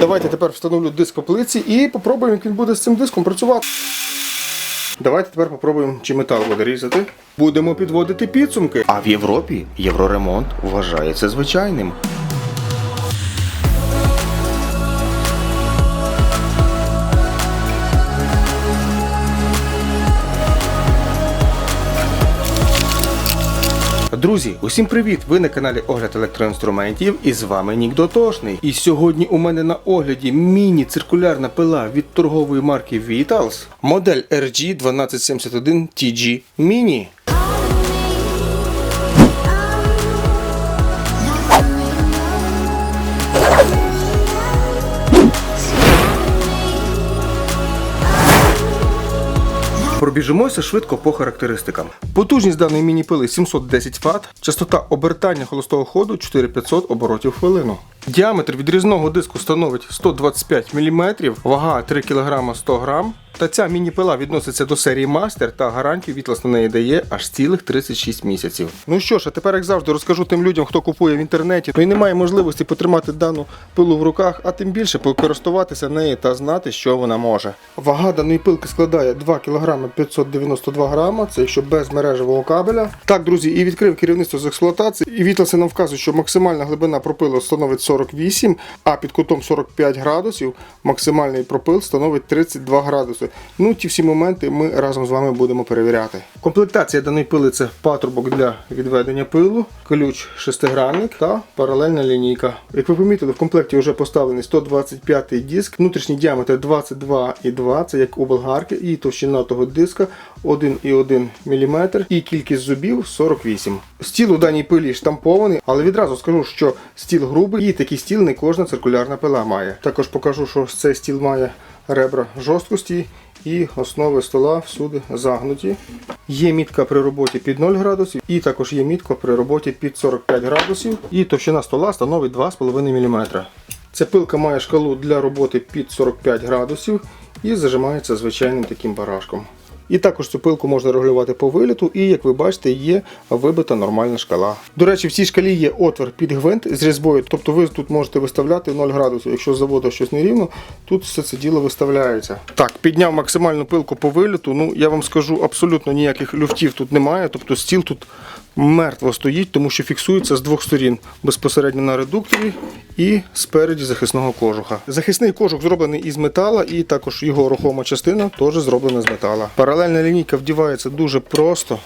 Давайте тепер встановлю диск оплиці і попробуємо, як він буде з цим диском працювати. Давайте тепер попробуємо, чи метал буде різати. Будемо підводити підсумки. А в Європі євроремонт вважається звичайним. Друзі, усім привіт! Ви на каналі Огляд електроінструментів і з вами Нік Дотошний. І сьогодні у мене на огляді міні-циркулярна пила від торгової марки Vitals, модель RG 1271 TG Mini. Пробіжимося швидко по характеристикам. Потужність даної міні-пили 710 Вт, частота обертання холостого ходу 4500 оборотів в хвилину. Діаметр відрізного диску становить 125 мм, вага 3 кг 100 г. Та ця міні-пила відноситься до серії Master та гарантію Вітлас на неї дає аж цілих 36 місяців. Ну що ж, а тепер, як завжди, розкажу тим людям, хто купує в інтернеті, ну і немає можливості потримати дану пилу в руках, а тим більше покористуватися нею та знати, що вона може. Вага даної пилки складає 2 кг 592 грама, це якщо без мережевого кабеля. Так, друзі, і відкрив керівництво з експлуатації. І Вітласи нам вказує, що максимальна глибина пропилу становить 48, а під кутом 45 градусів максимальний пропил становить 32 градуси. Ну, ті всі моменти ми разом з вами будемо перевіряти. Комплектація даної пили це патрубок для відведення пилу, ключ шестигранник та паралельна лінійка. Як ви помітили, в комплекті вже поставлений 125 диск, внутрішній діаметр 22,2, це як у болгарки, і товщина того диска 1,1 мм, і кількість зубів 48. Стіл у даній пилі штампований, але відразу скажу, що стіл грубий і такий стіл не кожна циркулярна пила має. Також покажу, що цей стіл має ребра жорсткості і основи стола всюди загнуті. Є мітка при роботі під 0 градусів, і також є мітка при роботі під 45 градусів. І товщина стола становить 2,5 мм. Ця пилка має шкалу для роботи під 45 градусів і зажимається звичайним таким барашком. І також цю пилку можна регулювати по виліту, і як ви бачите, є вибита нормальна шкала. До речі, в цій шкалі є отвір під гвинт з різьбою, тобто ви тут можете виставляти 0 градусів. Якщо заводу щось нерівно, тут все це діло виставляється. Так, підняв максимальну пилку по виліту. Ну я вам скажу, абсолютно ніяких люфтів тут немає. Тобто стіл тут мертво стоїть, тому що фіксується з двох сторін безпосередньо на редукторі і спереді захисного кожуха. Захисний кожух зроблений із метала, і також його рухома частина теж зроблена з метала. Паралельна лінійка вдівається дуже просто.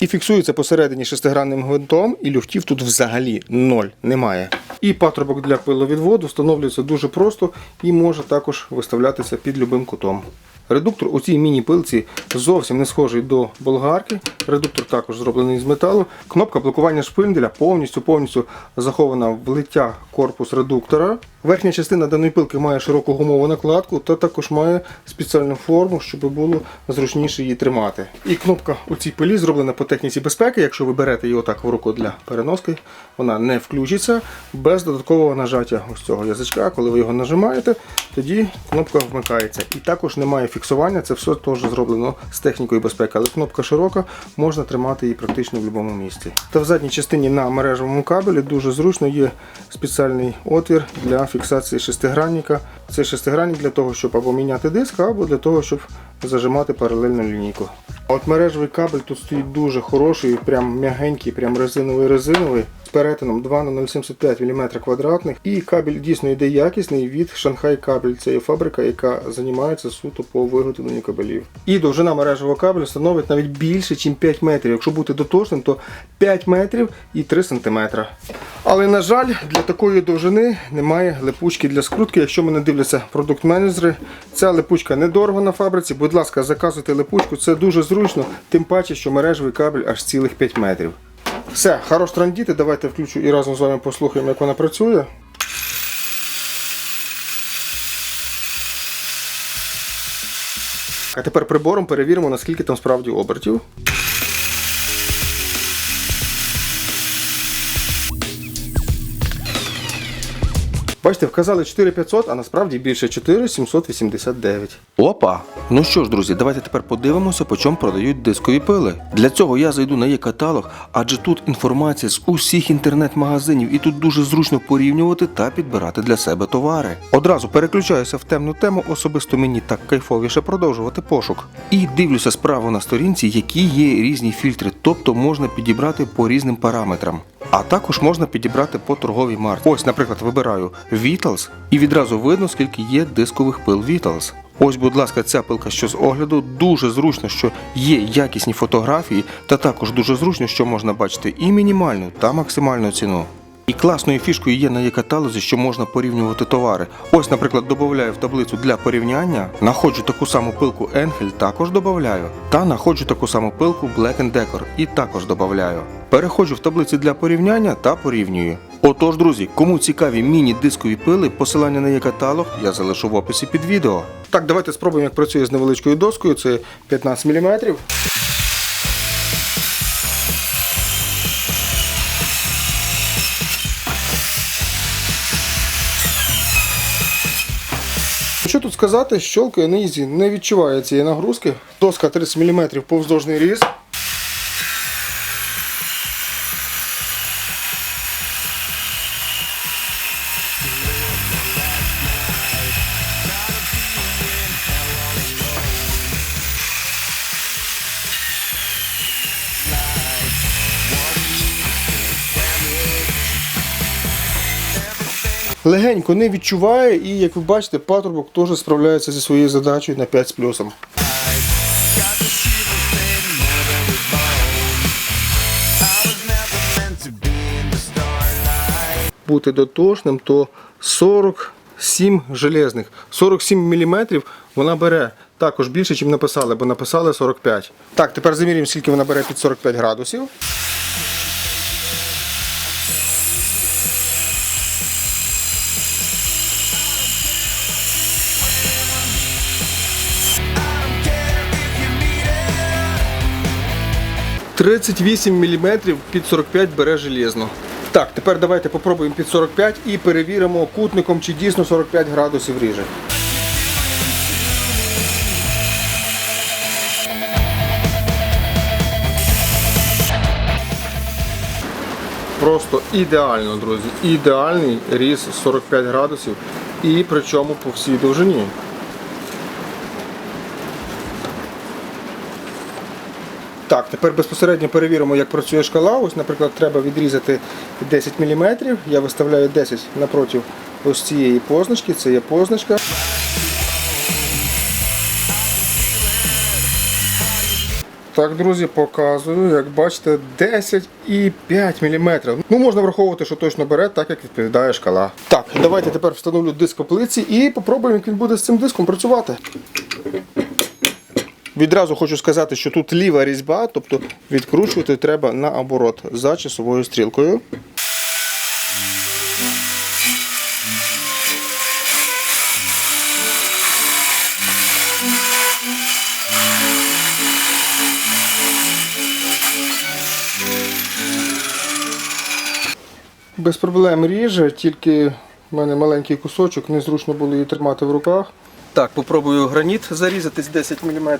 І фіксується посередині шестигранним гвинтом, і люфтів тут взагалі ноль немає. І патрубок для пиловідводу встановлюється дуже просто і може також виставлятися під любим кутом. Редуктор у цій міні-пилці зовсім не схожий до болгарки. Редуктор також зроблений з металу. Кнопка блокування шпинделя повністю повністю захована в лиття корпус редуктора. Верхня частина даної пилки має широку гумову накладку та також має спеціальну форму, щоб було зручніше її тримати. І кнопка у цій пилі зроблена по техніці безпеки. Якщо ви берете її отак в руку для переноски, вона не включиться без додаткового нажаття ось цього язичка. Коли ви його нажимаєте, тоді кнопка вмикається. І також немає фіксування, це все теж зроблено з технікою безпеки, але кнопка широка, можна тримати її практично в будь-якому місці. Та в задній частині на мережевому кабелі дуже зручно є спеціальний отвір для фіксації шестигранника. Це шестигранник для того, щоб або міняти диск, або для того, щоб зажимати паралельну лінійку. А От мережевий кабель тут стоїть дуже хороший, прям м'ягенький, прям резиновий резиновий. Перетином 2 на 0,75 мм квадратних. І кабель дійсно йде якісний від Шанхай Кабель. Це є фабрика, яка займається суто по виготовленню кабелів. І довжина мережевого кабелю становить навіть більше, ніж 5 метрів. Якщо бути доточним, то 5 метрів і 3 см. Але, на жаль, для такої довжини немає липучки для скрутки. Якщо мене дивляться продукт-менеджери, ця липучка недорого на фабриці. Будь ласка, заказуйте липучку, це дуже зручно, тим паче, що мережевий кабель аж цілих 5 метрів. Все, хорош трандіти, давайте включу і разом з вами послухаємо, як вона працює. А тепер прибором перевіримо, наскільки там справді обертів. Бачите, вказали 4500, а насправді більше 4789. Опа! Ну що ж, друзі, давайте тепер подивимося, по чому продають дискові пили. Для цього я зайду на є-каталог, адже тут інформація з усіх інтернет-магазинів, і тут дуже зручно порівнювати та підбирати для себе товари. Одразу переключаюся в темну тему, особисто мені так кайфовіше продовжувати пошук. І дивлюся справа на сторінці, які є різні фільтри, тобто можна підібрати по різним параметрам. А також можна підібрати по торговій марці. Ось, наприклад, вибираю Vitals і відразу видно, скільки є дискових пил Vitals. Ось, будь ласка, ця пилка, що з огляду, дуже зручно, що є якісні фотографії, та також дуже зручно, що можна бачити і мінімальну та максимальну ціну. І класною фішкою є на є каталозі, що можна порівнювати товари. Ось, наприклад, додаю в таблицю для порівняння, находжу таку саму пилку Енхель, також додаю. Та находжу таку саму пилку Black Decker і також додаю. Переходжу в таблиці для порівняння та порівнюю. Отож, друзі, кому цікаві міні-дискові пили, посилання на є каталог я залишу в описі під відео. Так, давайте спробуємо, як працює з невеличкою доскою. Це 15 мм. Тут сказати, щолкає на не відчуває цієї нагрузки. Доска 30 мм повздовжний різ. Легенько не відчуває і, як ви бачите, патрубок теж справляється зі своєю задачею на 5 з плюсом. Бути дотошним, то 47 железних. 47 мм вона бере також більше, ніж написали, бо написали 45. Так, тепер замірюємо, скільки вона бере під 45 градусів. 38 мм під 45 бере железно. Так, тепер давайте попробуємо під 45 і перевіримо кутником, чи дійсно 45 градусів ріже. Просто ідеально, друзі. Ідеальний різ 45 градусів і причому по всій довжині. Так, тепер безпосередньо перевіримо, як працює шкала. Ось, наприклад, треба відрізати 10 мм. Я виставляю 10 напроти ось цієї позначки. Це є позначка. Так, друзі, показую, як бачите, 10 і 5 мм. Ну, можна враховувати, що точно бере, так як відповідає шкала. Так, давайте тепер встановлю диск оплиці і попробуємо, як він буде з цим диском працювати. Відразу хочу сказати, що тут ліва різьба, тобто відкручувати треба наоборот за часовою стрілкою. Без проблем ріже, тільки в мене маленький кусочок, незручно було її тримати в руках. Так, попробую граніт зарізати з 10 мм.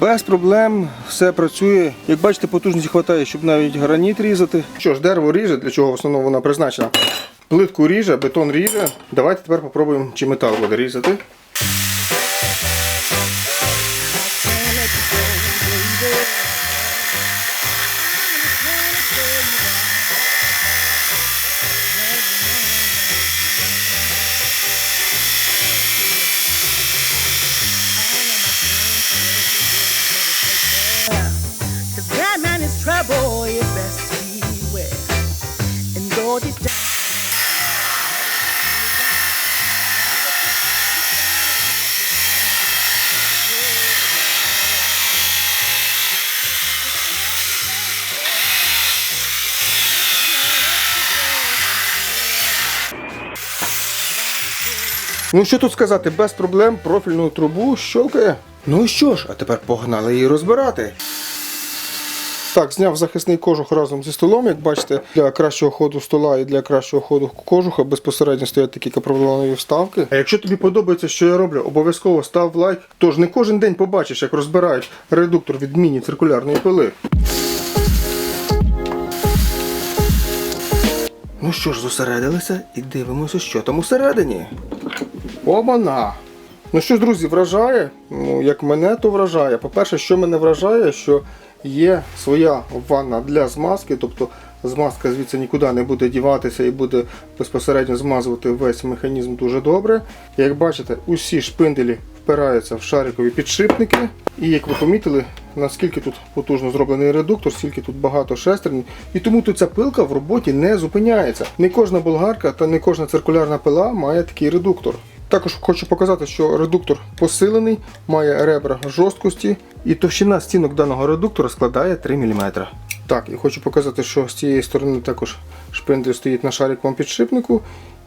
Без проблем все працює. Як бачите, потужності вистачає, щоб навіть граніт різати. Що ж, дерево ріже, для чого в основному вона призначена. Плитку ріже, бетон ріже. Давайте тепер попробуємо, чи метал буде різати. Ну що тут сказати, без проблем профільну трубу щелкає. Ну що ж, а тепер погнали її розбирати. Так, зняв захисний кожух разом зі столом. Як бачите, для кращого ходу стола і для кращого ходу кожуха безпосередньо стоять такі капролонові вставки. А якщо тобі подобається, що я роблю, обов'язково став лайк. Тож не кожен день побачиш, як розбирають редуктор від міні-циркулярної пили. Ну що ж, зосередилися і дивимося, що там усередині. Обана! Ну що ж, друзі, вражає? Ну, як мене, то вражає. По-перше, що мене вражає, що є своя ванна для змазки, тобто змазка звідси нікуди не буде діватися і буде безпосередньо змазувати весь механізм дуже добре. Як бачите, усі шпинделі впираються в шарикові підшипники. І як ви помітили, наскільки тут потужно зроблений редуктор, скільки тут багато шестерень. І тому тут ця пилка в роботі не зупиняється. Не кожна болгарка та не кожна циркулярна пила має такий редуктор. Також хочу показати, що редуктор посилений, має ребра жорсткості і товщина стінок даного редуктора складає 3 мм. Так, і хочу показати, що з цієї сторони також шпиндель стоїть на шариковому підшипнику.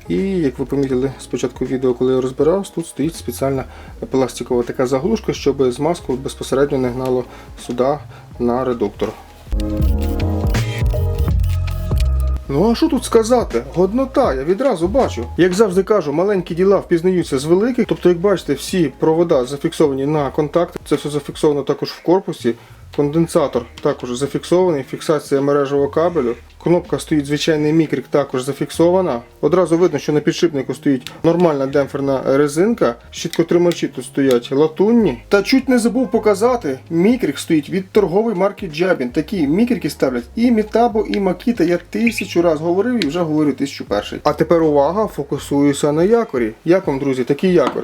І як ви помітили спочатку відео, коли я розбирав, тут стоїть спеціальна пластикова така заглушка, щоб змазку безпосередньо не гнало сюди на редуктор. Ну а що тут сказати? Годнота, я відразу бачу. Як завжди кажу, маленькі діла впізнаються з великих. Тобто, як бачите, всі провода зафіксовані на контакти. Це все зафіксовано також в корпусі. Конденсатор також зафіксований, фіксація мережевого кабелю. Кнопка стоїть звичайний мікрик, також зафіксована. Одразу видно, що на підшипнику стоїть нормальна демпферна резинка. Щіткотримачі тут стоять латунні. Та чуть не забув показати, мікрик стоїть від торгової марки Jabin. Такі мікрики ставлять і Метабо, і Makita. Я тисячу раз говорив і вже говорю тисячу перший. А тепер увага, фокусуюся на якорі. Як вам, друзі, такий якор?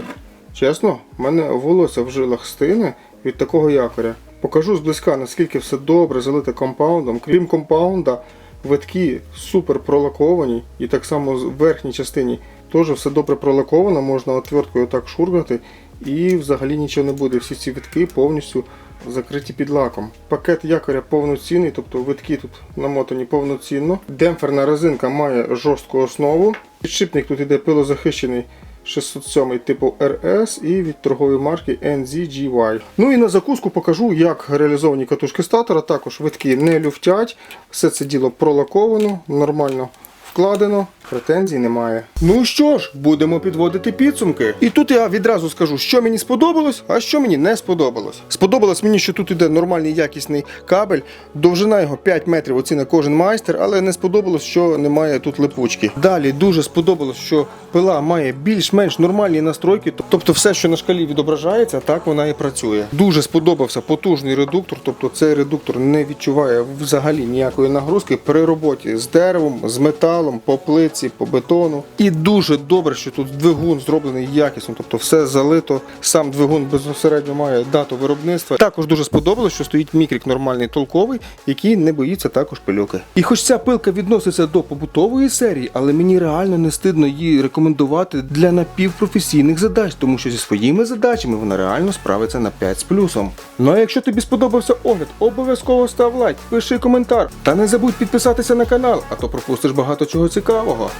Чесно, в мене волосся в жилах стине від такого якоря. Покажу зблизька, наскільки все добре залите компаундом. Крім компаунда, витки супер пролаковані, і так само в верхній частині теж все добре пролаковано, можна отверткою так шургати, і взагалі нічого не буде. Всі ці витки повністю закриті під лаком. Пакет якоря повноцінний, тобто витки тут намотані повноцінно. Демпферна резинка має жорстку основу. Підшипник тут іде пилозахищений 607 типу RS і від торгової марки NZGY. Ну і на закуску покажу, як реалізовані катушки статора. Також витки не люфтять, все це діло пролаковано, нормально вкладено, претензій немає. Ну що ж, будемо підводити підсумки. І тут я відразу скажу, що мені сподобалось, а що мені не сподобалось. Сподобалось мені, що тут іде нормальний якісний кабель, довжина його 5 метрів, оціне кожен майстер, але не сподобалось, що немає тут липучки. Далі дуже сподобалось, що пила має більш-менш нормальні настройки, тобто все, що на шкалі відображається, так вона і працює. Дуже сподобався потужний редуктор, тобто цей редуктор не відчуває взагалі ніякої нагрузки при роботі з деревом, з металом, по плиці, по бетону. І дуже добре, що тут двигун зроблений якісно, тобто все залито. Сам двигун безпосередньо має дату виробництва. Також дуже сподобалось, що стоїть мікрик нормальний толковий, який не боїться також пилюки. І хоч ця пилка відноситься до побутової серії, але мені реально не стидно її рекомендувати для напівпрофесійних задач, тому що зі своїми задачами вона реально справиться на 5 з плюсом. Ну а якщо тобі сподобався огляд, обов'язково став лайк, пиши коментар та не забудь підписатися на канал, а то пропустиш багато чого цікавого.